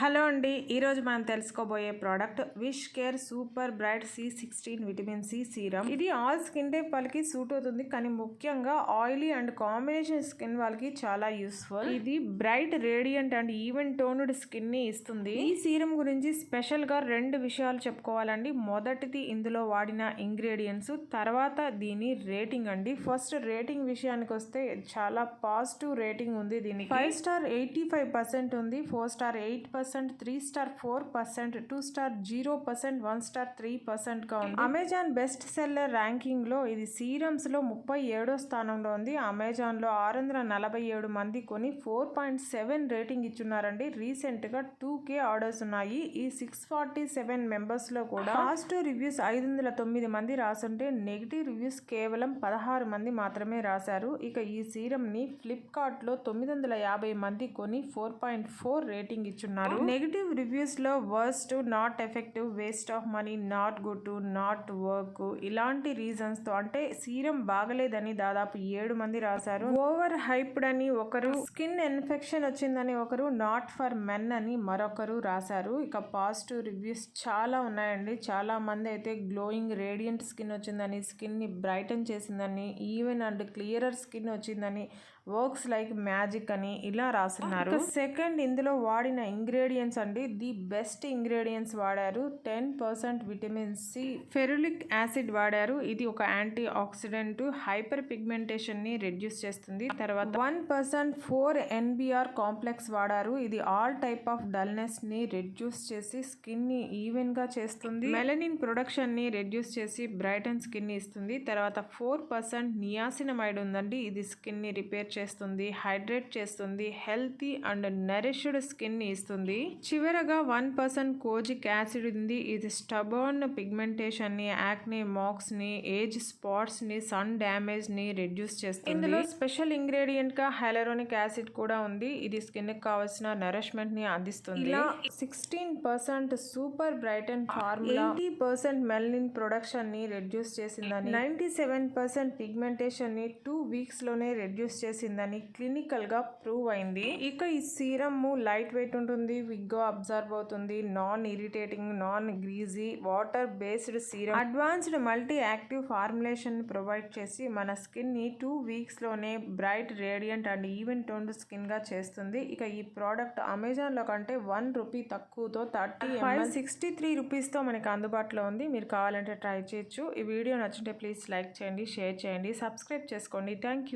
Hello అండి ఈరోజు మనం తెలుసుకోబోయే product Wish Care super bright C sixteen vitamin C serum ఇది ఆల్ స్కిన్ టైప్ వాళ్ళకి సూట్ అవుతుంది కానీ ముఖ్యంగా ఆయిలీ అండ్ కాంబినేషన్ స్కిన్ వాళ్ళకి చాలా యూస్ఫుల్ ఇది bright radiant and even toned స్కిన్ని ఇస్తుంది. ఈ సీరం గురించి స్పెషల్గా రెండు విషయాలు చెప్పుకోవాలండి. మొదటిది ఇందులో వాడిన ఇంగ్రీడియంట్స్ తర్వాత దీని రేటింగ్ అండి. ఫస్ట్ రేటింగ్ విషయానికి వస్తే చాలా పాజిటివ్ రేటింగ్ ఉంది దీనికి. Five star eighty five percent ఉంది four star eight percent three star four percent two star zero percent one star three పర్సెంట్గా ఉంది అమెజాన్ బెస్ట్ సెల్లర్ ర్యాంకింగ్లో ఇది సీరమ్స్లో ముప్పై ఏడో స్థానంలో ఉంది. అమెజాన్లో ఆరు వందల నలభై ఏడు మంది కొని ఫోర్ పాయింట్ సెవెన్ రేటింగ్ ఇచ్చున్నారండి. రీసెంట్గా టూ కే ఆర్డర్స్ ఉన్నాయి. ఈ సిక్స్ ఫార్టీ సెవెన్ మెంబర్స్లో కూడా పాజిటివ్ రివ్యూస్ ఐదు వందల తొమ్మిది మంది రాసుంటే నెగిటివ్ రివ్యూస్ కేవలం పదహారు మంది మాత్రమే రాశారు. ఇక ఈ సీరం ని ఫ్లిప్కార్ట్లో తొమ్మిది వందల యాభై మంది కొని ఫోర్ పాయింట్ ఫోర్ రేటింగ్ ఇచ్చున్నారు. Negative రివ్యూస్లో worst not effective waste of money not good to not work ఇలాంటి రీజన్స్తో అంటే సీరం బాగలేదని దాదాపు ఏడు మంది రాశారు. ఓవర్ హైప్డ్ అని ఒకరు స్కిన్ ఇన్ఫెక్షన్ వచ్చిందని ఒకరు నాట్ ఫర్ మెన్ అని మరొకరు రాశారు. ఇక పాజిటివ్ రివ్యూస్ చాలా ఉన్నాయండి. చాలా మంది అయితే గ్లోయింగ్ రేడియంట్ స్కిన్ వచ్చిందని స్కిన్ని బ్రైటన్ చేసిందని ఈవెన్ అండ్ క్లియరర్ స్కిన్ వచ్చిందని వర్క్స్ లైక్ మ్యాజిక్ అని ఇలా రాస్తున్నారు. సెకండ్ ఇందులో వాడిన ఇంగ్రీడియంట్స్ అండి. ది బెస్ట్ ఇంగ్రీడియంట్స్ వాడారు. Ten percent vitamin C ferulic acid వాడారు. ఇది ఒక యాంటీ ఆక్సిడెంట్ హైపర్ పిగ్మెంటేషన్ని రెడ్యూస్ చేస్తుంది. తర్వాత one percent four NBR complex వాడారు. ఇది ఆల్ టైప్ ఆఫ్ డల్నెస్ని రెడ్యూస్ చేసి స్కిన్ని ఈవెన్గా చేస్తుంది. మెలనిన్ ప్రొడక్షన్ని రెడ్యూస్ చేసి బ్రైటన్ స్కిన్ని ఇస్తుంది. తర్వాత ఫోర్ పర్సెంట్ నియాసినమైడ్ ఉందండి. ఇది స్కిన్ని రిపేర్ చేస్తుంది హైడ్రేట్ చేస్తుంది హెల్తీ అండ్ నరిష్డ్ స్కిన్ ఇస్తుంది. చివరగా వన్ పర్సెంట్ కోజిక్ యాసిడ్ ఉంది. ఇది స్టబర్న్ పిగ్మెంటేషన్ని యాక్నే మార్క్స్ని ఏజ్ స్పాట్స్ని సన్ డ్యామేజ్ని రెడ్యూస్ చేస్తుంది. ఇందులో స్పెషల్ ఇంగ్రీడియంట్గా హైలరోనిక్ యాసిడ్ కూడా ఉంది. ఇది స్కిన్కి కావాల్సిన నరిష్మెంట్ని అందిస్తుంది. ఇలా sixteen percent super bright and formula eighty percent melanin ప్రొడక్షన్ని reduce చేసిందని నైన్టీ సెవెన్ పర్సెంట్ పిగ్మెంటేషన్ని టూ వీక్స్లోనే రెడ్యూస్ చేసిందని క్లినికల్గా ప్రూవ్ అయింది. ఇక ఈ సీరమ్ లైట్ వెయిట్ ఉంటుంది విగ్గా అబ్జర్వ్ అవుతుంది non irritating non greasy water based serum. Advanced multi active formulation provide చేసి మన స్కిన్ని two వీక్స్లోనే bright radiant and even toned స్కిన్గా చేస్తుంది. ఇక ఈ ప్రోడక్ట్ అమెజాన్లో కంటే వన్ రూపీ తక్కువతో థర్టీ ఫైవ్ సిక్స్టీ త్రీ రూపీస్తో మనకి అందుబాటులో ఉంది. మీరు కావాలంటే ట్రై చేయొచ్చు. ఈ వీడియో నచ్చింటే ప్లీజ్ లైక్ చేయండి షేర్ చేయండి సబ్స్క్రైబ్ చేసుకోండి. Thank you.